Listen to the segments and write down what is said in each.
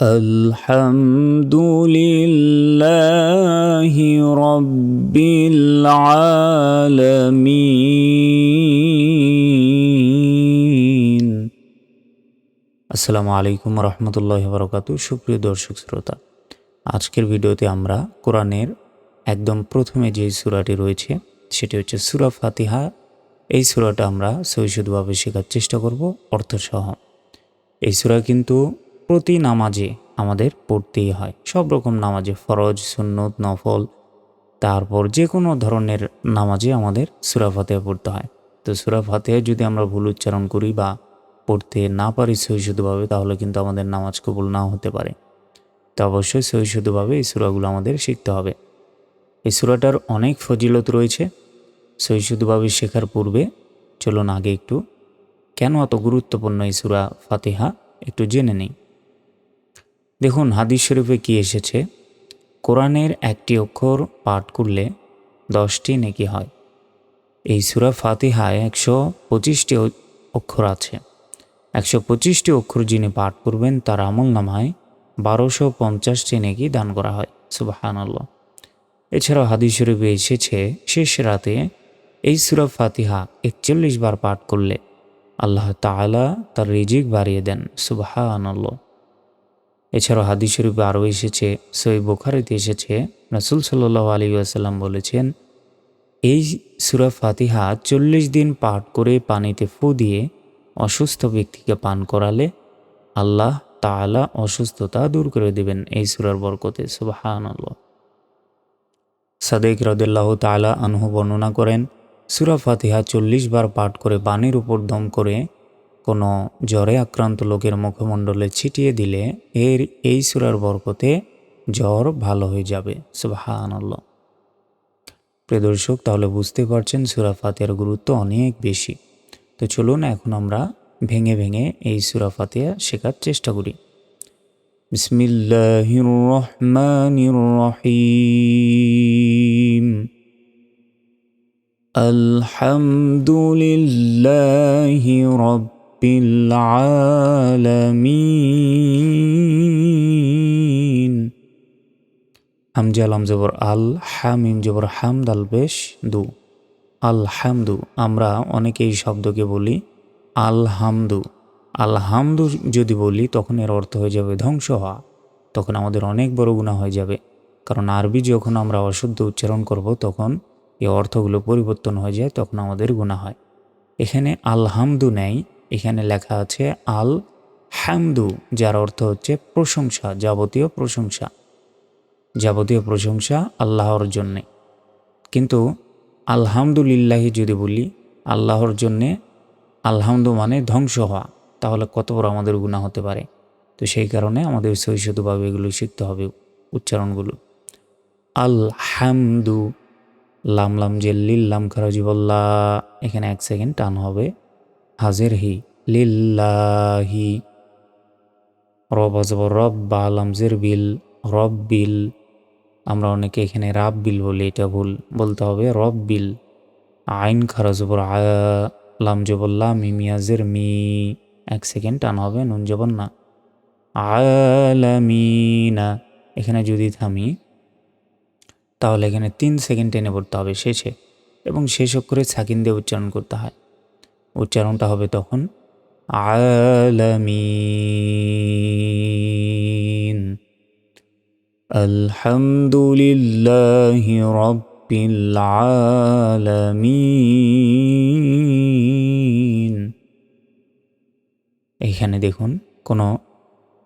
الحمد لله رب العالمين আসসালামু আলাইকুম রহমতুল্লাহ বরকাত সুপ্রিয় দর্শক শ্রোতা আজকের ভিডিওতে আমরা কোরআনের একদম প্রথমে যে সূরাটি রয়েছে সেটি হচ্ছে সূরা ফাতিহা এই সূরাটা আমরা সৈশুদ্ধভাবে শেখার চেষ্টা করব অর্থসহ এই সূরা কিন্তু প্রতি নামাজে আমাদের পড়তেই হয়। সব রকম নামাজে ফরজ, সুন্নত, নফল, তারপর যে কোনো ধরনের নামাজে আমাদের সুরা ফাতেহা পড়তে হয়। তো সুরা ফাতেহা যদি আমরা ভুল উচ্চারণ করি বা পড়তে না পারি সহিশুদ্ধভাবে তাহলে কিন্তু আমাদের নামাজ কবুল নাও হতে পারে। তো অবশ্যই সহিশুদ্ধভাবে এই সুরাগুলো আমাদের শিখতে হবে। এই সুরাটার অনেক ফজিলত রয়েছে। সহিশুদ্ধভাবে শেখার পূর্বে চলুন আগে একটু কেন এত গুরুত্বপূর্ণ এই সুরা ফাতেহা একটু জেনে নিই। দেখুন হাদিস শরীফে কি এসেছে? কোরআনের একটি অক্ষর পাঠ করলে দশটি নেকি হয়। এই সুরা ফাতিহায় একশো পঁচিশটি অক্ষর আছে। একশো পঁচিশটি অক্ষর যিনি পাঠ করবেন, তার আমল নামায় বারোশো পঞ্চাশটি নেকি দান করা হয়। সুবাহানাল্লাহ। এছাড়াও হাদিস শরীফে এসেছে, শেষ রাতে এই সুরা ফাতিহা একচল্লিশ বার পাঠ করলে আল্লাহ তালা তার রিজিক বাড়িয়ে দেন। সুবাহানাল্লাহ। এছাড়াও হাদিস শরীফে আরও এসেছে সই বোখারিতে এসেছে, রাসুল সাল্লাহ আলী আসাল্লাম বলেছেন, এই সুরা ফাতিহা চল্লিশ দিন পাঠ করে পানিতে ফু দিয়ে অসুস্থ ব্যক্তিকে পান করালে আল্লাহ তালা অসুস্থতা দূর করে দেবেন এই সুরার বরকতে। সুবাহান সাদেক রদুল্লাহ তালা আনহু বর্ণনা করেন, সুরা ফাতিহা চল্লিশ বার পাঠ করে পানির উপর দম করে কোনো জ্বরে আক্রান্ত লোকের মুখমণ্ডলে ছিটিয়ে দিলে এর এই সুরার বরকতে জ্বর ভালো হয়ে যাবে। সুবাহান আল্লাহ প্রিয় দর্শক, তাহলে বুঝতে পারছেন সুরা ফাতিয়ার গুরুত্ব অনেক বেশি। তো চলুন এখন আমরা ভেঙে ভেঙে এই সুরা ফাতিয়া শেখার চেষ্টা করি। রাব্বিল আলামিন। হামজা আলাম জবর আল হামিম জবর হামদ আল বেশ দু। আল হামদু আমরা অনেকে এই শব্দকে বলি আল হামদু আল হামদু যদি বলি, তখন এর অর্থ হয়ে যাবে ধ্বংস হওয়া। তখন আমাদের অনেক বড় গুণা হয়ে যাবে। কারণ আরবি যখন আমরা অশুদ্ধ উচ্চারণ করব, তখন এই অর্থগুলো পরিবর্তন হয়ে যায়, তখন আমাদের গুণা হয়। এখানে আল হামদু নেই এখানে লেখা আছে আল হ্যামদু যার অর্থ হচ্ছে প্রশংসা, যাবতীয় প্রশংসা। যাবতীয় প্রশংসা আল্লাহর জন্যে। কিন্তু আলহামদুলিল্লাহি যদি বলি, আল্লাহর জন্যে আলহামদু মানে ধ্বংস হওয়া, তাহলে কত বড় আমাদের গুণা হতে পারে? তো সেই কারণে আমাদের সৈশুদ্ধভাবে এগুলো শিখতে হবে উচ্চারণগুলো। আলহামদু, লাম লাম যে লিল্লাম খারাজিবল্লা এখানে এক সেকেন্ড টান হবে। হাজের হি লিল্লাহি। রব আজব রব বা লামজের বিল রব বিল। আমরা অনেকে এখানে রাব বিল বলি, এটা ভুল বলতে হবে, রব বিল। আইন খারাজ উপর লাম জবল্লা মিমিয়াজের মি। এক সেকেন্ড, টান হবে, নুন জবন না আলামিনা, এখানে যদি থামি, তাহলে এখানে তিন সেকেন্ড টেনে পড়তে হবে শেষে। এবং শেষ অক্ষরে সাকিন দিয়ে উচ্চারণ করতে হয়। উচ্চারণটা হবে তখন, আলামিন। আলহামদুলিল্লাহি রব্বিল আলামিন। এখানে দেখুন, কোনো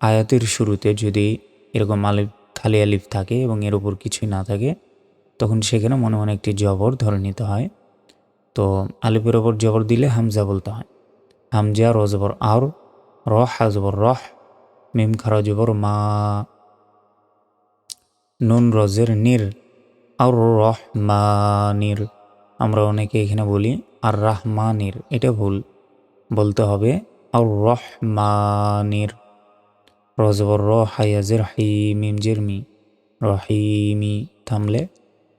আয়াতের শুরুতে যদি এরকম আলিফ, খালি আলিফ থাকে এবং এর উপর কিছুই না থাকে, তখন সেখানে মনে মনে একটি জবর ধরে নিতে হয়। তো আলিফের ওপর জবর দিলে হামজা বলতে হয়। হামজা রজবর আর রহ হাজবর রহ, মিম খারা মা। নুন রজের নির আর রহমানির আমরা অনেকে এখানে বলি আর রাহমানির এটা ভুল। বলতে হবে আর রহমানির রজবর র হায়াজের হাইমিম জেরমি রহিমি থামলে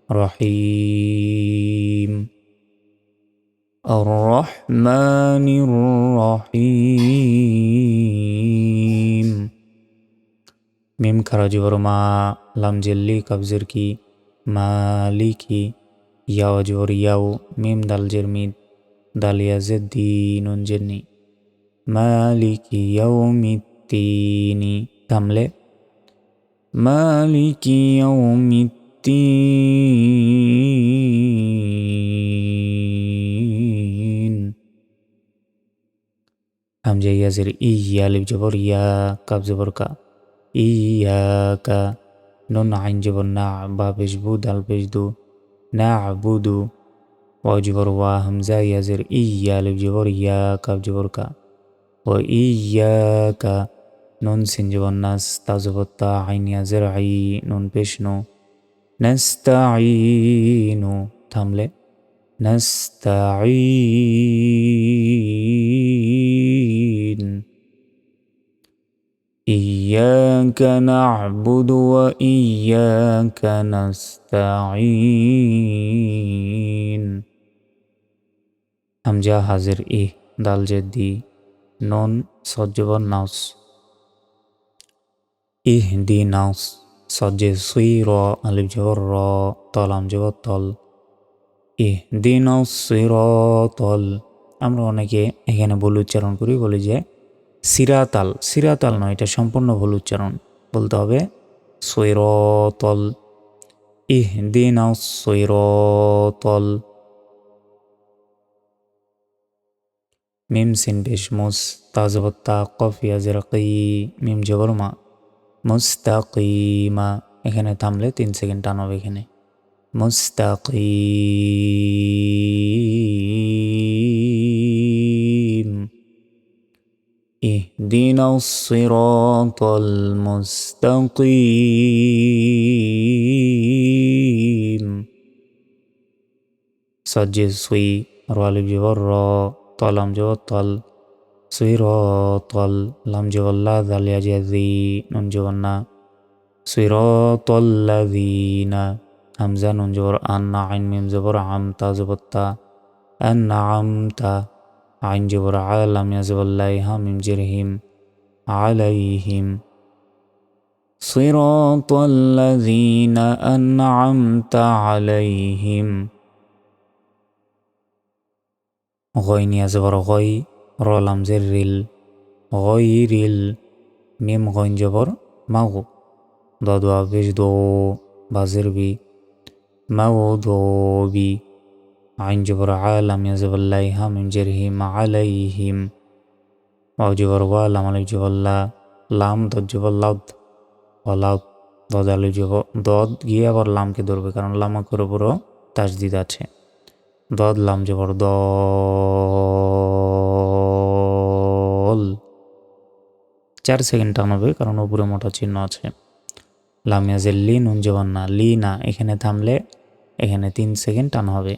রহিম। الرحمن الرحيم ميم كرا جبر ما لام جلي كبزر كي مالكي ياو جبر ياو ميم دال جرميد دال يزد دينون جرني مالكي يوم الدين كاملة مالكي يوم الدين মিত্তিন হামজা ইয়াজের ইয়া লিপ জবর ইয়া কাব জবর কা ইয়াকা নুন আইন জবর না, বা পেশবু দাল পেশদু না আবুদু ওয়াও জবর ওয়া হামজা ইয়াজের ইয়া লিপ জবর ইয়া কাব জবর কা। ও ইয়াকা নুন সিন জবর নাস তা জবর نستعين. تملئ نستعين. إياك نعبد وإياك نستعين. همجا حاضر إيه دال جدي. نون صجبر ناس. إهدي ناس. সজ্জে সুই র আলিফ জবর র, তলাম জবর তল। ইহ, দিন তল। আমরা অনেকে এখানে ভুল উচ্চারণ করি, বলি যে সিরাতাল। সিরাতাল নয়, এটা সম্পূর্ণ ভুল উচ্চারণ। বলতে হবে সৈরতল ইহ, দিন সৈরতল মিম সিন মুস, তাজবত্তা কফিয়া জেরাকি মিম জবরমা। মুস্তাকিমা এখানে থামলে তিন সেকেন্ড টান হবে এখানে মুস্তাকিম اهدنا الصراط المستقيم سجل سوي روالب جبر را طلم جبر طل صراط لم جولا ذا اليجذي نون جونا صراط الذين همزة نون جور أن عين من زبر عمتا زبطا أن عمتا عين جبر عالم يزب الله من جرهم عليهم صراط الذين أنعمت عليهم غين يزبر غين রলামজের রিল গই রিল মিম গঞ্জবর মাগু দাদুয়া বেশ দো বাজের বি মাও দো বি আইন জবর আলাম ইয়াজবাল্লাই হাম ইমজের হিম আলাই হিম অজবর ওয়ালাম আলু জবল্লা লাম দজ্জবল্লাদ অলাদ দদ আলু জব দদ গিয়ে আবার লামকে ধরবে কারণ লামাকের উপরও তাজদিদ আছে দদ লাম জবর দ চার সেকেন্ড টান হবে কারণ উপরে মোটা চিহ্ন আছে লামিয়াজের লি নুন জবান না লি না এখানে থামলে এখানে তিন সেকেন্ড টান হবে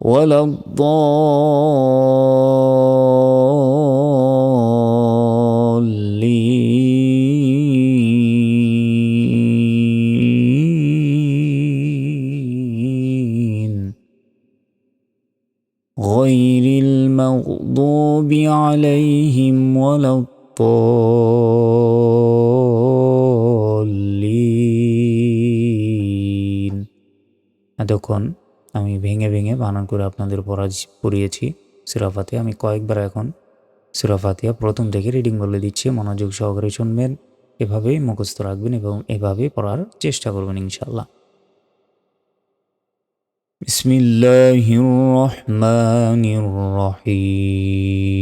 ولا الضالين غير المغضوب عليهم ولا الضالين এতক্ষণ আমি ভেঙে ভেঙে বানান করে আপনাদের পড়া পড়িয়েছি সিরাফাতিয়া আমি কয়েকবার এখন সিরাফাতিয়া প্রথম থেকে রিডিং বলে দিচ্ছি মনোযোগ সহকারে শুনবেন এভাবেই মুখস্থ রাখবেন এবং এভাবেই পড়ার চেষ্টা করবেন ইনশাল্লাহ بسم الله الرحمن الرحيم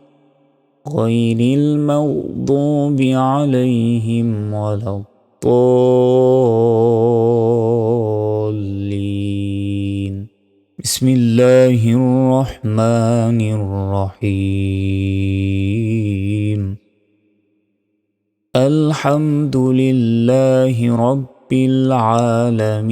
غير المغضوب عليهم ولا الضالين. بسم الله الرحمن الرحيم. الحمد لله رب العالمين.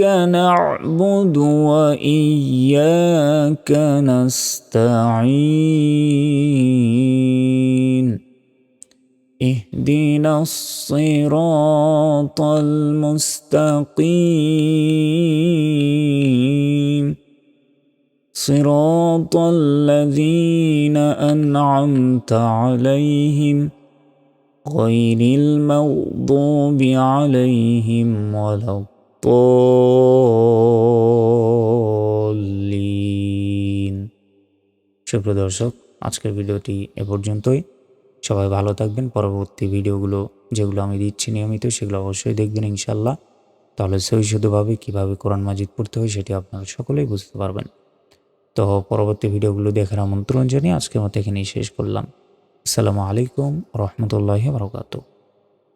نعبد وإياك نستعين اهدنا الصراط المستقيم صراط الذين أنعمت عليهم غير المغضوب عليهم ولا দলিন সুপ্রিয় দর্শক, আজকের ভিডিওটি এ পর্যন্তই। সবাই ভালো থাকবেন। পরবর্তী ভিডিওগুলো যেগুলো আমি দিচ্ছি নিয়মিত, সেগুলো অবশ্যই দেখবেন ইনশাল্লাহ তাহলে সহিষ্ণুভাবে কীভাবে কোরআন মাজিদ পড়তে হয় সেটি আপনারা সকলেই বুঝতে পারবেন। তো পরবর্তী ভিডিওগুলো দেখার আমন্ত্রণ জানিয়ে আজকের মতো এখানেই শেষ করলাম। আসসালামু আলাইকুম রহমতুল্লাহ বরকাতু